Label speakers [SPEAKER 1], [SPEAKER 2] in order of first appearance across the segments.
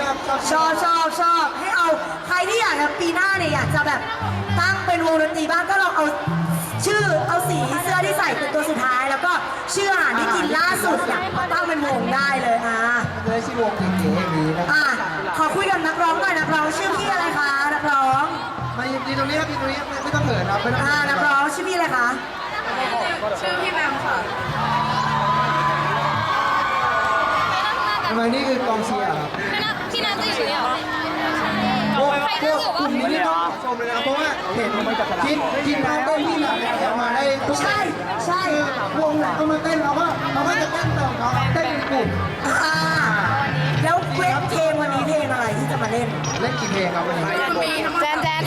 [SPEAKER 1] ชอบชอบ
[SPEAKER 2] ชอบชอบชอบให้เอาใครที่อยากจะปีหน้าเนี่ยอยากจะแบบตั้งเป็นวงดนตรีบ้างก็ลองเอาชื่อเอาสีเสื้อที่ใส่เป็นตัวสุดท้าย แล้วก็ชื่ออาหารที่กินล่าสุดเนี่ยตั้งเป็นวงได้เลยอะ
[SPEAKER 1] มันจะได้ชื่อวงเก๋ๆอย่างนี้นะ
[SPEAKER 2] อะขอคุยกับนักร้องหน่อยนักร้องชื่อพี่อะไรคะนักร้อง
[SPEAKER 1] มายืนตรงนี้ครับยืนตรงนี้ไม่ไม่ต้องเขินครับไม่ต้อง
[SPEAKER 2] อ่า
[SPEAKER 1] เขิน
[SPEAKER 2] นักร้องชื่อพี่อะไรคะ
[SPEAKER 3] ชื่อพี่แบมค่ะ
[SPEAKER 1] ทำไมนี่คือกองเชียร์ครับ
[SPEAKER 4] ไม่น่า ที่นั่นจะอยู่เนี่ยเหรอ
[SPEAKER 1] พว
[SPEAKER 4] ใคร
[SPEAKER 1] พ
[SPEAKER 4] นั่
[SPEAKER 1] วกกลุ่มนี้นี่ต้องชมเลยนะเพราะว่าเห็นคิดคิดท่าเต้นที่หลังเนี่ยมาได้ทุก
[SPEAKER 2] ใช่ใช่
[SPEAKER 1] วงไหนก็มาเต้นเราก็เราก็จะเต้นต่อเขาะเต้นเป็นกลุ่ม
[SPEAKER 2] อ่าแล้วเวทเพลงวันนี้เพลงอะไรที่จะมาเล่น
[SPEAKER 1] เล่นกี่เพลงครับวันนี้
[SPEAKER 3] มีทั้งหมด
[SPEAKER 4] แจนแจน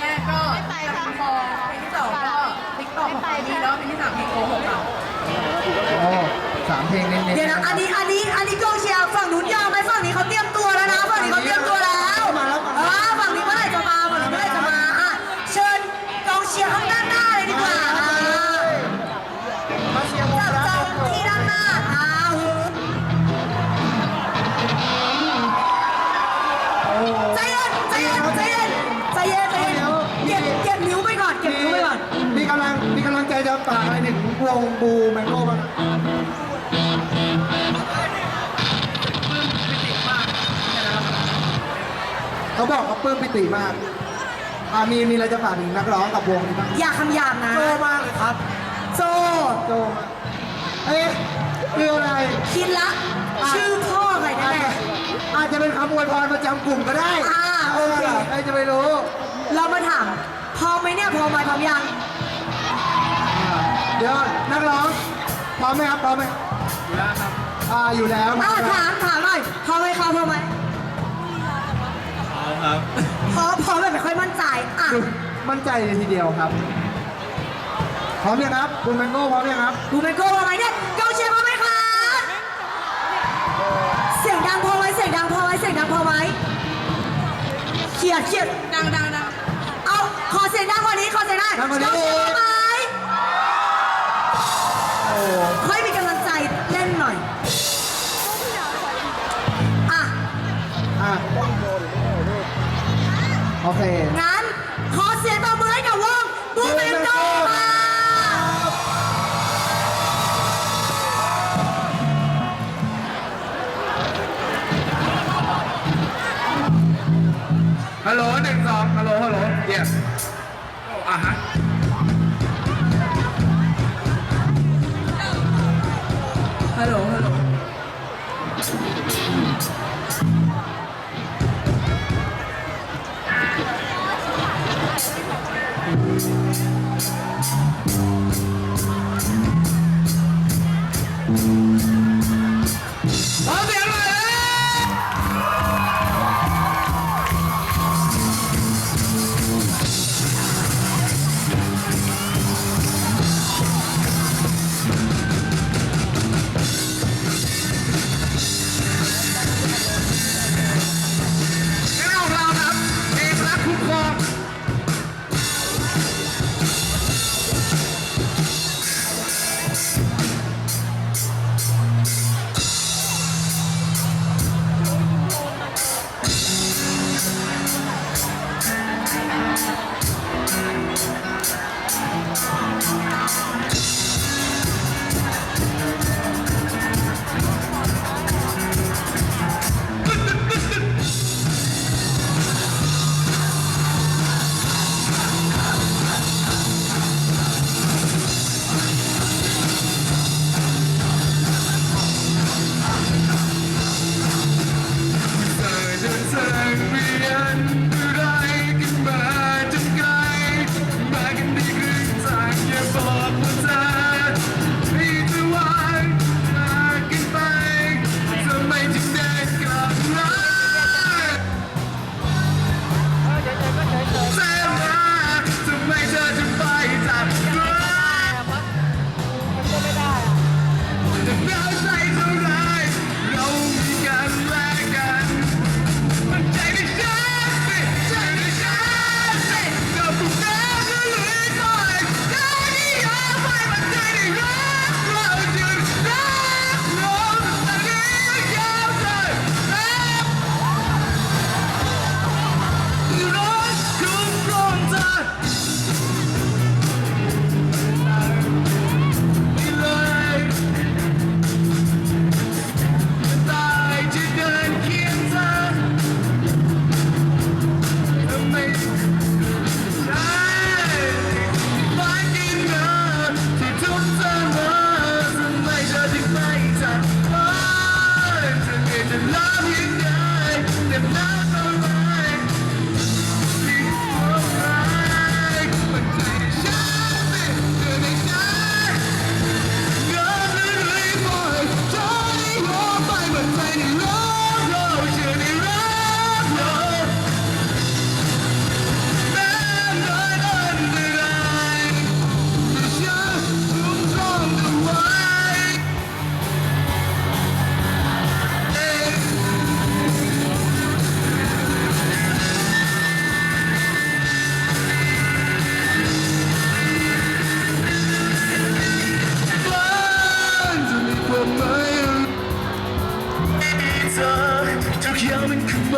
[SPEAKER 3] แรกก็ไปทางฟองเพลงที่สองก็ติ๊กต็อกของมีแล้วเพลงที่สามเพลงโกหกค่ะ
[SPEAKER 1] สามเพลงเน้นๆ
[SPEAKER 2] เดี๋ยวนะอันนี้อันนี้อันนี้กองเชียร์ฝั่งนู้นยาวไหมฝั่งนี้เขาเตรียมตัวแล้วนะฝั่งนี้เขาเตรียมตัวแล้ว เขาบอกเขา
[SPEAKER 1] ปลื้มปิติมากอ่ามีมีอะไรจะฝากถึงนักร้องกับวงนี้บ้าง
[SPEAKER 2] อย่าคำหยาบนะ
[SPEAKER 1] โจมากเลยครับ
[SPEAKER 2] โซ
[SPEAKER 1] โจมากเอ๊ะคืออะไร
[SPEAKER 2] คิดละ ชื่อพ่อใคร
[SPEAKER 1] อาจ
[SPEAKER 2] แน่
[SPEAKER 1] จะอาจจะเป็นคำอวยพรประจำกลุ่มก็ได้
[SPEAKER 2] อ่าโอเค
[SPEAKER 1] ใครจะไปรู้
[SPEAKER 2] ๆเรามาถามพร้อมไหมเนี่ยพร้อมไหมพร้อมยัง
[SPEAKER 1] เดี๋ยวนักร้องพร้อมไหมครับพร้อมไหมอยู่แล้วครับอ่าอยู่แล้ว
[SPEAKER 2] อ่าถามถามหน่อยพร้อมไหมครับพร้อมไหม
[SPEAKER 5] พร้อม ครับ
[SPEAKER 2] พร้อมพร้อมแบบไม่ค่อยมั่นใจอะ
[SPEAKER 1] คือมั่นใจเลยทีเดียวครับ พร้อมยังครับคุณแมงโก้พร้อมยังครับ
[SPEAKER 2] ดูเป็นโก้พร้อมไหมเนี่ยเกาเชียร์พร้อมไหมครับเสียงดังพอไหมเสียงดังพอไหมเสียงดังพอไหมเขียดเขียด
[SPEAKER 3] ดังดังดัง
[SPEAKER 2] เอาขอเสียงดังกว่านี้ขอเสียงดัง
[SPEAKER 1] ดังกว่านี้
[SPEAKER 2] เกาเชียร์พร้อมไหม
[SPEAKER 1] โอ
[SPEAKER 2] เค งั้นขอเสียงตบ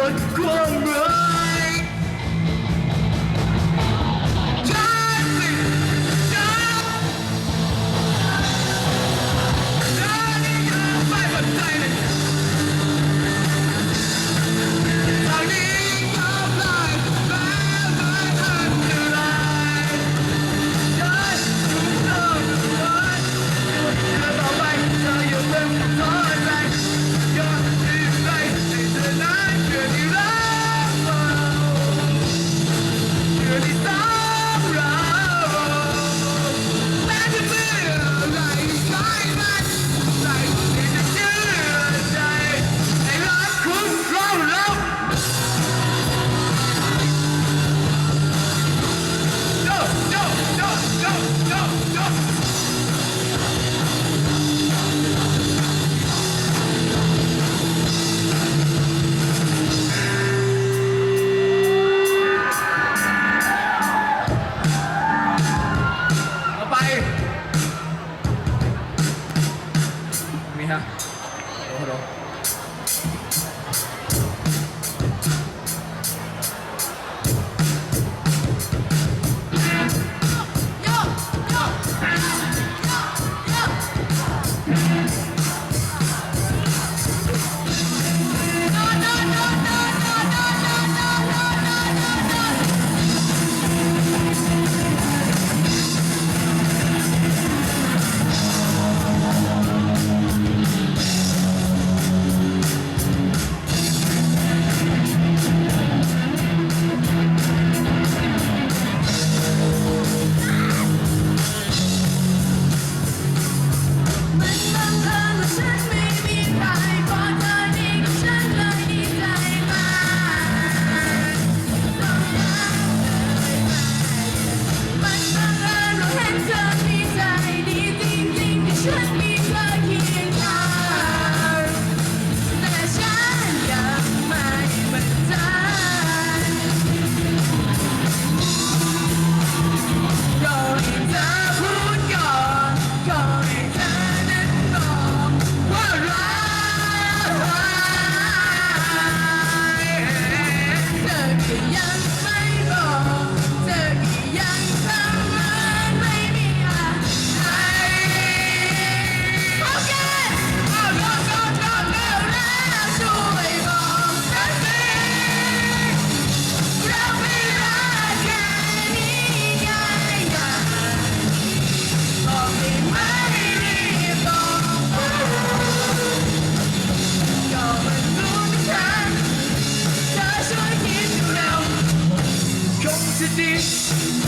[SPEAKER 2] มั ง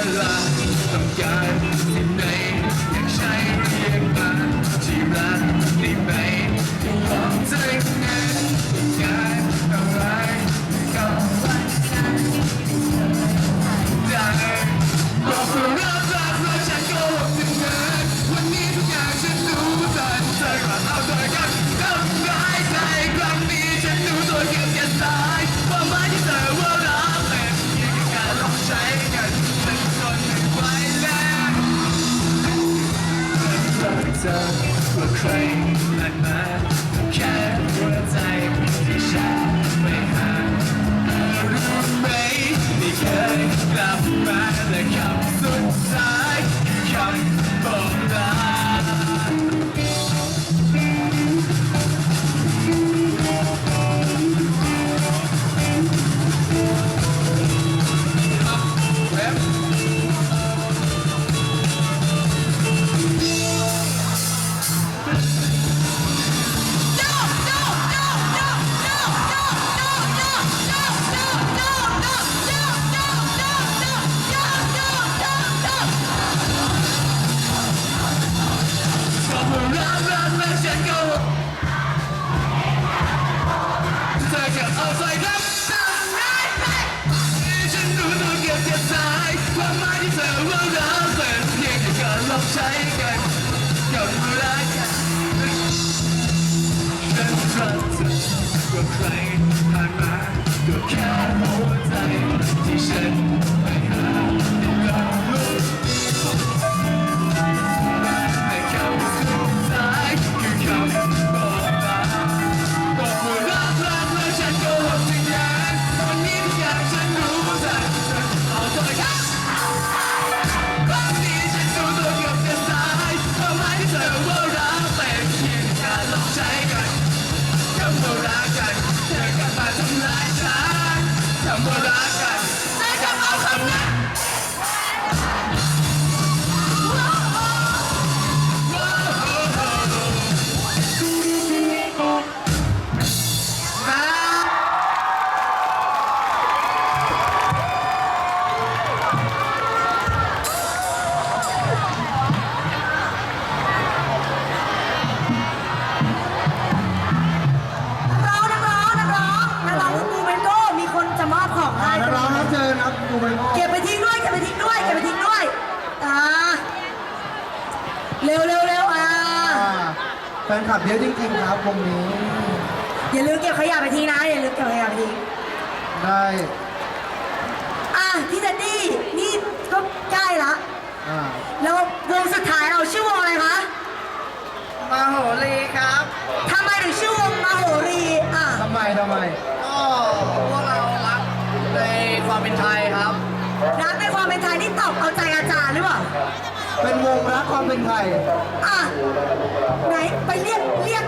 [SPEAKER 5] Good cowboy, I'm a t-shirt เยอะจริง
[SPEAKER 3] ๆครับวงนี้ อย่า
[SPEAKER 5] ลืมเก็บขยะไปทีนะ อย่าลืมเก็บ
[SPEAKER 2] ขยะไปที
[SPEAKER 1] ได้
[SPEAKER 2] อะพี่เจนนี่นี่ก็ใกล้ละ
[SPEAKER 1] อ่า
[SPEAKER 2] แล้ววงสุดท้ายเราชื่อวงอะไรคะ
[SPEAKER 5] มาโหรีครับ
[SPEAKER 2] ทำไมถึงชื่อวงมาโหรีอะ
[SPEAKER 1] ทำไมทำไม
[SPEAKER 5] ก็พวกเรารักในความเป็นไทยครับ
[SPEAKER 2] รักในความเป็นไทยนี่ตอบเอาใจอาจารย์หรือเปล่า
[SPEAKER 1] เป็นวงรักความเป็นไทย
[SPEAKER 2] อะ ไหน ไปเรียก เรียก